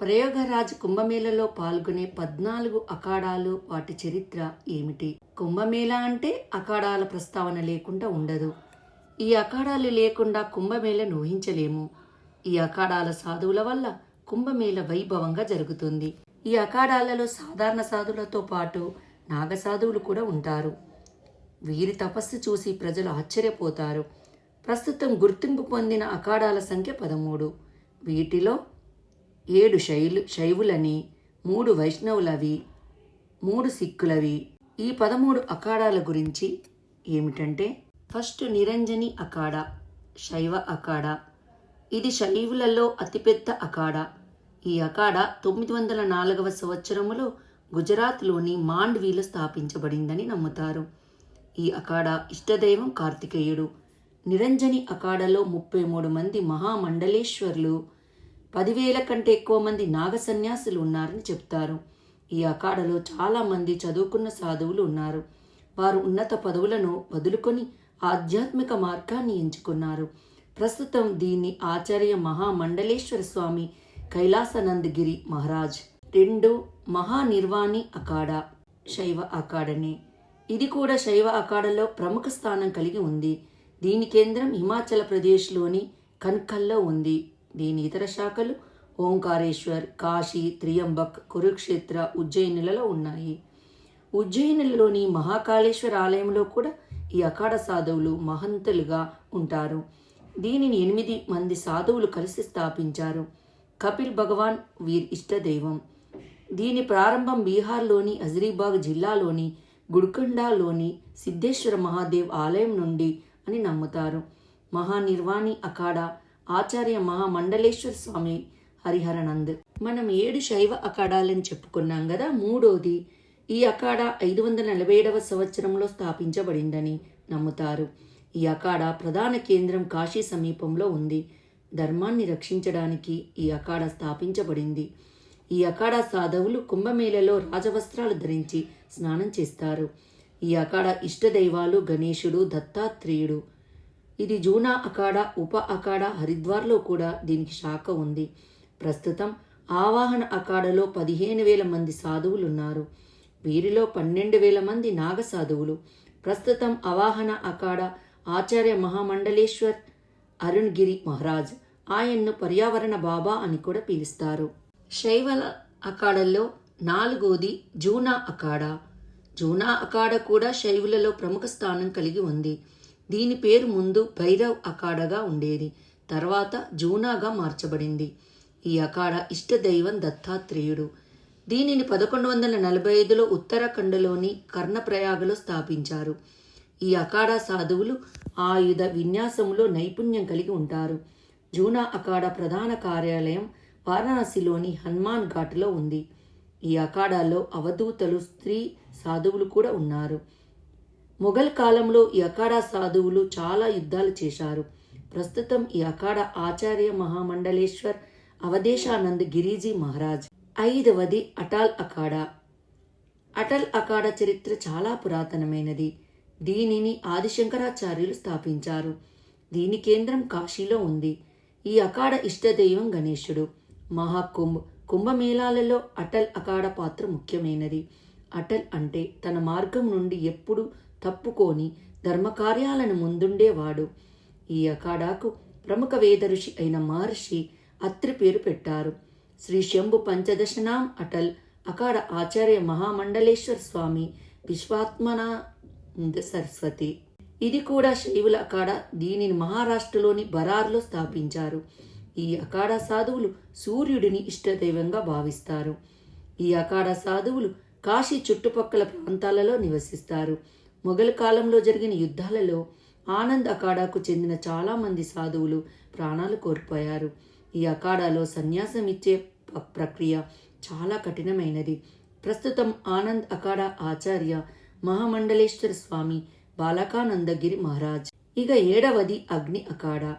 ప్రయోగరాజ్ కుంభమేళలో పాల్గొనే పద్నాలుగు అఖాడాలు వాటి చరిత్ర ఏమిటి? కుంభమేళ అంటే అఖాడాల ప్రస్తావన లేకుండా ఉండదు. ఈ అఖాడాలు లేకుండా కుంభమేళను ఊహించలేము. ఈ అఖాడాల సాధువుల వల్ల కుంభమేళ వైభవంగా జరుగుతుంది. ఈ అఖాడాలలో సాధారణ సాధువులతో పాటు నాగసాధువులు కూడా ఉంటారు. వీరి తపస్సు చూసి ప్రజలు ఆశ్చర్యపోతారు. ప్రస్తుతం గుర్తింపు పొందిన అఖాడాల సంఖ్య పదమూడు. వీటిలో ఏడు శైలు శైవులని మూడు వైష్ణవులవి మూడు సిక్కులవి. ఈ పదమూడు అఖాడాల గురించి ఏమిటంటే ఫస్ట్ నిరంజని అఖాడ శైవ అఖాడ. ఇది శైవులలో అతిపెద్ద అఖాడ. ఈ అఖాడ తొమ్మిది వందల నాలుగవ సంవత్సరములో గుజరాత్లోని మాండ్వీలో స్థాపించబడిందని నమ్ముతారు. ఈ అఖాడ ఇష్టదైవం కార్తికేయుడు. నిరంజని అఖాడలో ముప్పై మూడు మంది మహామండలేశ్వర్లు. పదివేల కంటే ఎక్కువ మంది నాగ సన్యాసులు ఉన్నారని చెప్తారు. ఈ అఖాడలో చాలామంది చదువుకున్న సాధువులు ఉన్నారు. వారు ఉన్నత పదవులను వదులుకొని ఆధ్యాత్మిక మార్గాన్ని ఎంచుకున్నారు. ప్రస్తుతం దీన్ని ఆచార్య మహామండలేశ్వర స్వామి కైలాసనందగిరి మహారాజ్. రెండు మహానిర్వాణి అఖాడ శైవ అఖాడనే. ఇది కూడా శైవ అఖాడలో ప్రముఖ స్థానం కలిగి ఉంది. దీని కేంద్రం హిమాచల్ ప్రదేశ్లోని కన్కల్లో ఉంది. దీని ఇతర శాఖలు ఓంకారేశ్వర్ కాశీ త్రియంబక్ కురుక్షేత్ర ఉజ్జయినులలో ఉన్నాయి. ఉజ్జయినిలోని మహాకాళేశ్వర ఆలయంలో కూడా ఈ అఖాడ సాధువులు మహంతులుగా ఉంటారు. దీనిని ఎనిమిది మంది సాధువులు కలిసి స్థాపించారు. కపిల్ భగవాన్ వీరి ఇష్టదైవం. దీని ప్రారంభం బీహార్లోని హజరీబాగ్ జిల్లాలోని గుడ్కండాలోని సిద్ధేశ్వర మహాదేవ్ ఆలయం నుండి అని నమ్ముతారు. మహానిర్వాణి అఖాడా ఆచార్య మహామండలేశ్వర స్వామి హరిహరనంద్. మనం ఏడు శైవ అఖాడాలని చెప్పుకున్నాం కదా మూడోది ఈ అఖాడా ఐదు వందల నలభై ఏడవ సంవత్సరంలో స్థాపించబడిందని నమ్ముతారు. ఈ అఖాడా ప్రధాన కేంద్రం కాశీ సమీపంలో ఉంది. ధర్మాన్ని రక్షించడానికి ఈ అఖాడా స్థాపించబడింది. ఈ అఖాడా సాధవులు కుంభమేళలో రాజవస్త్రాలు ధరించి స్నానం చేస్తారు. ఈ అఖాడా ఇష్టదైవాలు గణేశుడు దత్తాత్రేయుడు ఇది జూనా అఖాడా ఉప అఖాడా హరిద్వార్లో కూడా దీనికి శాఖ ఉంది. ప్రస్తుతం ఆవాహన అఖాడలో పదిహేను వేల మంది సాధువులున్నారు. వీరిలో పన్నెండు వేల మంది నాగ సాధువులు. ప్రస్తుతం అవాహన అఖాడ ఆచార్య మహామండలేశ్వర్ అరుణ్ గిరి మహారాజ్ ఆయన్ను పర్యావరణ బాబా అని కూడా పిలుస్తారు. శైవల అఖాడల్లో నాలుగోది జూనా అఖాడా. జూనా అఖాడ కూడా శైవులలో ప్రముఖ స్థానం కలిగి ఉంది. దీని పేరు ముందు భైరవ్ అఖాడగా ఉండేది. తర్వాత జూనాగా మార్చబడింది. ఈ అఖాడ ఇష్టదైవం దత్తాత్రేయుడు. దీనిని పదకొండు వందల నలభై ఐదులో ఉత్తరాఖండ్లోని కర్ణప్రయాగలో స్థాపించారు. ఈ అఖాడ సాధువులు ఆయుధ విన్యాసంలో నైపుణ్యం కలిగి ఉంటారు. జూనా అఖాడ ప్రధాన కార్యాలయం వారణాసిలోని హనుమాన్ ఘాట్లో ఉంది. ఈ అఖాడాలో అవధూతలు స్త్రీ సాధువులు కూడా ఉన్నారు. మొఘల్ కాలంలో ఈ అఖాడా సాధువులు చాలా యుద్ధాలు చేశారు. ప్రస్తుతం ఈ అఖాడా ఆచార్య మహామండలేశ్వర్ అవధేశానంద్ గిరిజీ మహారాజ్. ఐదవది అటాల్ అఖాడా. అటల్ అఖాడా చరిత్ర చాలా పురాతనమైనది. దీనిని ఆదిశంకరాచార్యులు స్థాపించారు. దీని కేంద్రం కాశీలో ఉంది. ఈ అఖాడ ఇష్టదైవం గణేశుడు. మహాకుంభ్ కుంభమేళాలలో అటల్ అఖాడ పాత్ర ముఖ్యమైనది. అటల్ అంటే తన మార్గం నుండి ఎప్పుడు తప్పుకొని ధర్మకార్యాలను ముందుండేవాడు. ఈ అఖాడాకు ప్రముఖ వేదఋషి అయిన మహర్షి అత్రి పేరు పెట్టారు. శ్రీ శంభు పంచదశనాం అటల్ అఖాడ ఆచార్య మహామండలేశ్వర స్వామి విశ్వాత్మనా సరస్వతి. ఇది కూడా శైవుల అఖాడ దీనిని మహారాష్ట్రలోని బరార్లో స్థాపించారు. ఈ అఖాడ సాధువులు సూర్యుడిని ఇష్టదైవంగా భావిస్తారు. ఈ అఖాడ సాధువులు కాశీ చుట్టుపక్కల ప్రాంతాలలో నివసిస్తారు. మొఘల్ కాలంలో జరిగిన యుద్ధాలలో ఆనంద్ అఖాడాకు చెందిన చాలామంది సాధువులు ప్రాణాలు కోల్పోయారు. ఈ అఖాడాలో సన్యాసం ఇచ్చే ప్రక్రియ చాలా కఠినమైనది. ప్రస్తుతం ఆనంద్ అఖాడా ఆచార్య మహామండలేశ్వర స్వామి బాలకానందగిరి మహారాజ్. ఇక ఏడవది అగ్ని అఖాడా.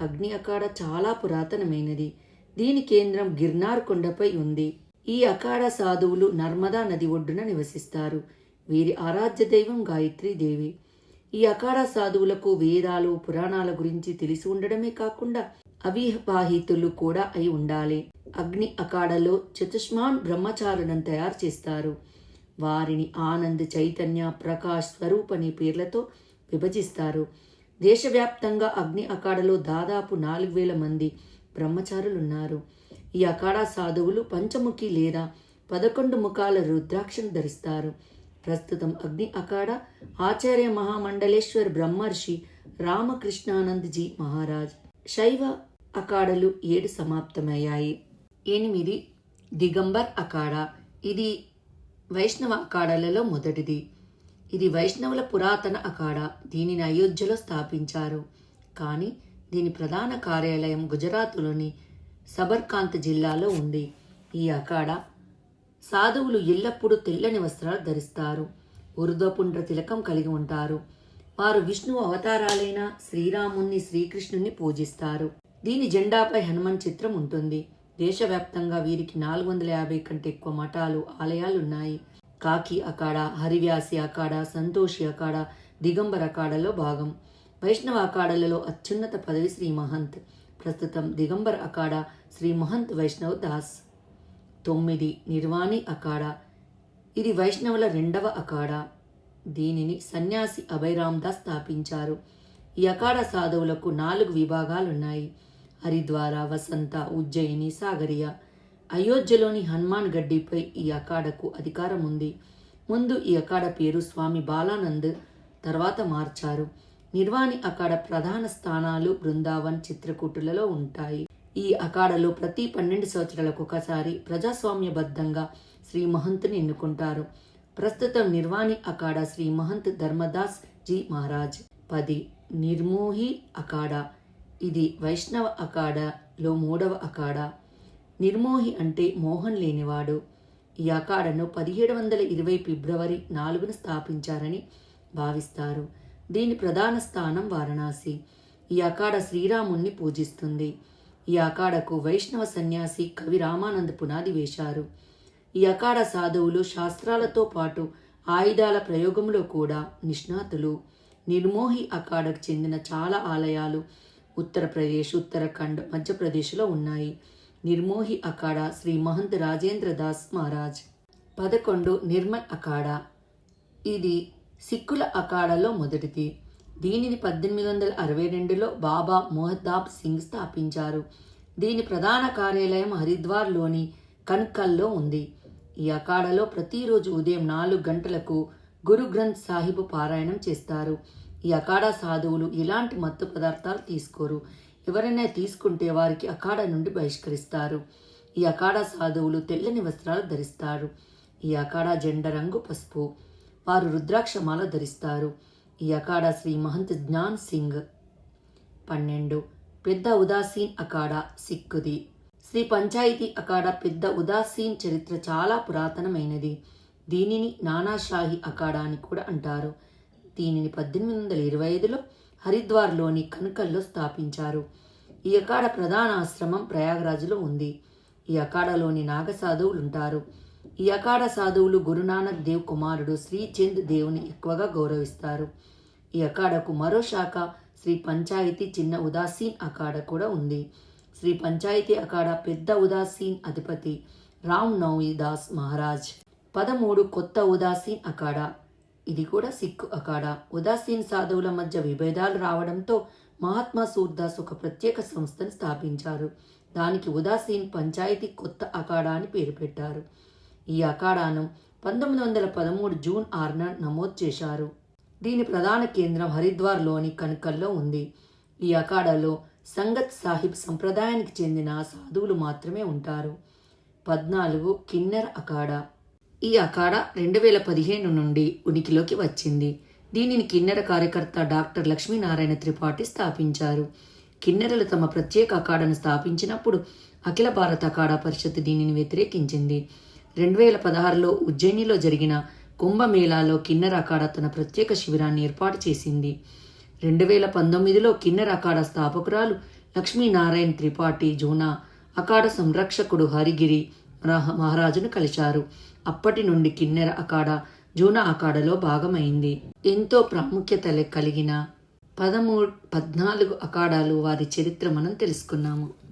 అగ్ని అఖాడ చాలా పురాతనమైనది. దీని కేంద్రం గిర్నార్ కొండపై ఉంది. ఈ అఖాడ సాధువులు నర్మదా నది ఒడ్డున నివసిస్తారు. వీరి ఆరాధ్య దైవం గాయత్రీ దేవి. ఈ అఖాడా సాధువులకు వేదాలు పురాణాల గురించి తెలిసి ఉండడమే కాకుండా అవివాహితులు కూడా అయి ఉండాలి. అగ్ని అఖాడలో చతుష్మాన్ బ్రహ్మచారులను తయారు చేస్తారు. వారిని ఆనంద్ చైతన్య ప్రకాష్ స్వరూప్ అనే పేర్లతో విభజిస్తారు. దేశవ్యాప్తంగా అగ్ని అఖాడలో దాదాపు నాలుగు వేల మంది బ్రహ్మచారులున్నారు. ఈ అఖాడా సాధువులు పంచముఖి లేదా పదకొండు ముఖాల రుద్రాక్షను ధరిస్తారు. ప్రస్తుతం అగ్ని అఖాడ ఆచార్య మహామండలేశ్వర్ బ్రహ్మర్షి రామకృష్ణానంద్జీ మహారాజ్. శైవ అఖాడలు ఏడు సమాప్తమయ్యాయి. ఎనిమిది దిగంబర్ అఖాడ. ఇది వైష్ణవ అఖాడలలో మొదటిది. ఇది వైష్ణవుల పురాతన అఖాడ. దీనిని అయోధ్యలో స్థాపించారు. కానీ దీని ప్రధాన కార్యాలయం గుజరాత్లోని సబర్కాంత్ జిల్లాలో ఉంది. ఈ అఖాడ సాధువులు ఎల్లప్పుడూ తెల్లని వస్త్రాలు ధరిస్తారు. ఉరుదపుండ్ర తిలకం కలిగి ఉంటారు. వారు విష్ణువు అవతారాలైన శ్రీరాముణ్ణి శ్రీకృష్ణుని పూజిస్తారు. దీని జెండాపై హనుమాన్ చిత్రం ఉంటుంది. దేశవ్యాప్తంగా వీరికి నాలుగు వందల యాభై కంటే ఎక్కువ మఠాలు ఆలయాలు ఉన్నాయి కాకి అఖాడ హరివ్యాసి అఖాడ సంతోషి అఖాడ దిగంబర్ అఖాడలో భాగం. వైష్ణవ అఖాడలలో అత్యున్నత పదవి శ్రీ మహంత్. ప్రస్తుతం దిగంబర్ అఖాడ శ్రీ మహంత్ వైష్ణవ్ దాస్. తొమ్మిది నిర్వాణి అఖాడ. ఇది వైష్ణవుల రెండవ అఖాడ. దీనిని సన్యాసి అభయరామ్ దాస్ స్థాపించారు. ఈ అఖాడ సాధువులకు నాలుగు విభాగాలున్నాయి. హరిద్వార వసంత ఉజ్జయిని సాగరియ. అయోధ్యలోని హనుమాన్ గడ్డిపై ఈ అఖాడకు అధికారం ఉంది. ముందు ఈ అఖాడ పేరు స్వామి బాలానంద్ తర్వాత మార్చారు. నిర్వాణి అఖాడ ప్రధాన స్థానాలు బృందావన్ చిత్రకూటులలో ఉంటాయి. ఈ అఖాడలో ప్రతి పన్నెండు సంవత్సరాలకు ఒకసారి ప్రజాస్వామ్యబద్ధంగా శ్రీ మహంత్ని ఎన్నుకుంటారు. ప్రస్తుతం నిర్వాణి అఖాడ శ్రీ మహంత్ ధర్మదాస్ జీ మహారాజ్. పది నిర్మోహి అఖాడ. ఇది వైష్ణవ అఖాడలో మూడవ అఖాడ. నిర్మోహి అంటే మోహన్ లేనివాడు. ఈ అఖాడను పదిహేడు వందల ఇరవై ఫిబ్రవరి నాలుగున స్థాపించారని భావిస్తారు. దీని ప్రధాన స్థానం వారణాసి. ఈ అఖాడ శ్రీరాముణ్ణి పూజిస్తుంది. ఈ అఖాడకు వైష్ణవ సన్యాసి కవి రామానంద్ పునాది వేశారు. ఈ అఖాడ సాధువులు శాస్త్రాలతో పాటు ఆయుధాల ప్రయోగంలో కూడా నిష్ణాతులు. నిర్మోహి అఖాడకు చెందిన చాలా ఆలయాలు ఉత్తరప్రదేశ్ ఉత్తరాఖండ్ మధ్యప్రదేశ్లో ఉన్నాయి. నిర్మోహి అఖాడ శ్రీ మహంత్ రాజేంద్ర దాస్ మహారాజ్. పదకొండు నిర్మల్ అఖాడ. ఇది సిక్కుల అఖాడలో మొదటిది. దీనిని పద్దెనిమిది వందల అరవై రెండులో బాబా మోహతాబ్ సింగ్ స్థాపించారు. దీని ప్రధాన కార్యాలయం హరిద్వార్లోని కన్కల్లో ఉంది. ఈ అఖాడలో ప్రతిరోజు ఉదయం నాలుగు గంటలకు గురు గ్రంథ్ సాహిబ్ పారాయణం చేస్తారు. ఈ అఖాడ సాధువులు ఇలాంటి మత్తు పదార్థాలు తీసుకోరు. ఎవరైనా తీసుకుంటే వారికి అఖాడ నుండి బహిష్కరిస్తారు. ఈ అఖాడ సాధువులు తెల్లని వస్త్రాలు ధరిస్తారు. ఈ అఖాడ జెండ రంగు పసుపు. వారు రుద్రాక్షమాల ధరిస్తారు. ఈ అఖాడా శ్రీ మహంత్ జ్ఞాన్ సింగ్. పన్నెండు. పెద్ద ఉదాసీన్ అఖాడా సిక్కుది. శ్రీ పంచాయతీ అఖాడా పెద్ద ఉదాసీన్ చరిత్ర చాలా పురాతనమైనది. దీనిని నానాషాహి అఖాడా అని కూడా అంటారు. దీనిని పద్దెనిమిది వందల ఇరవై ఐదులో హరిద్వార్లోని కనకల్లో స్థాపించారు. ఈ అఖాడ ప్రధాన ఆశ్రమం ప్రయాగరాజులో ఉంది. ఈ అఖాడలోని నాగసాధువులు ఉంటారు ఈ అఖాడ సాధువులు గురునానక్ దేవ్ కుమారుడు శ్రీచంద్ దేవుని ఎక్కువగా గౌరవిస్తారు. ఈ అఖాడకు మరో శాఖ శ్రీ పంచాయతీ చిన్న ఉదాసీన్ అఖాడ కూడా ఉంది. శ్రీ పంచాయతీ అఖాడ పెద్ద ఉదాసీన్ అధిపతి రామ్ నౌయి దాస్ మహారాజ్. పదమూడు కొత్త ఉదాసీన్ అఖాడ ఇది కూడా సిక్కు అఖాడ ఉదాసీన్ సాధువుల మధ్య విభేదాలు రావడంతో మహాత్మా సూర్దాస్ ఒక ప్రత్యేక సంస్థను స్థాపించారు. దానికి ఉదాసీన్ పంచాయతీ కొత్త అఖాడా అని పేరు పెట్టారు. ఈ అఖాడాను పంతొమ్మిది వందల పదమూడు జూన్ ఆరున నమోదు చేశారు. దీని ప్రధాన కేంద్రం హరిద్వార్లోని కనకల్లో ఉంది. ఈ అఖాడాలో సంగత్ సాహిబ్ సంప్రదాయానికి చెందిన సాధువులు మాత్రమే ఉంటారు. పద్నాలుగు కిన్నెర్ అఖాడా. ఈ అఖాడా రెండు వేల పదిహేను నుండి ఉనికిలోకి వచ్చింది. దీనిని కిన్నెర కార్యకర్త డాక్టర్ లక్ష్మీనారాయణ త్రిపాఠి స్థాపించారు. కిన్నెరలు తమ ప్రత్యేక అఖాడను స్థాపించినప్పుడు అఖిల భారత అఖాడా పరిషత్ దీనిని వ్యతిరేకించింది. రెండు వేల పదహారులో ఉజ్జయినిలో జరిగిన కుంభమేళాలో కిన్నెర అఖాడ తన ప్రత్యేక శిబిరాన్ని ఏర్పాటు చేసింది. రెండు వేల పంతొమ్మిదిలో కిన్నెర అఖాడ స్థాపకురాలు లక్ష్మీనారాయణ్ త్రిపాఠి జూనా అఖాడ సంరక్షకుడు హరిగిరి మహా- మహారాజును కలిశారు. అప్పటి నుండి కిన్నెర అఖాడ జూనా అఖాడలో భాగమైంది. ఎంతో ప్రాముఖ్యత కలిగిన పదమూడు పద్నాలుగు అఖాడాలు వారి చరిత్ర మనం తెలుసుకున్నాము.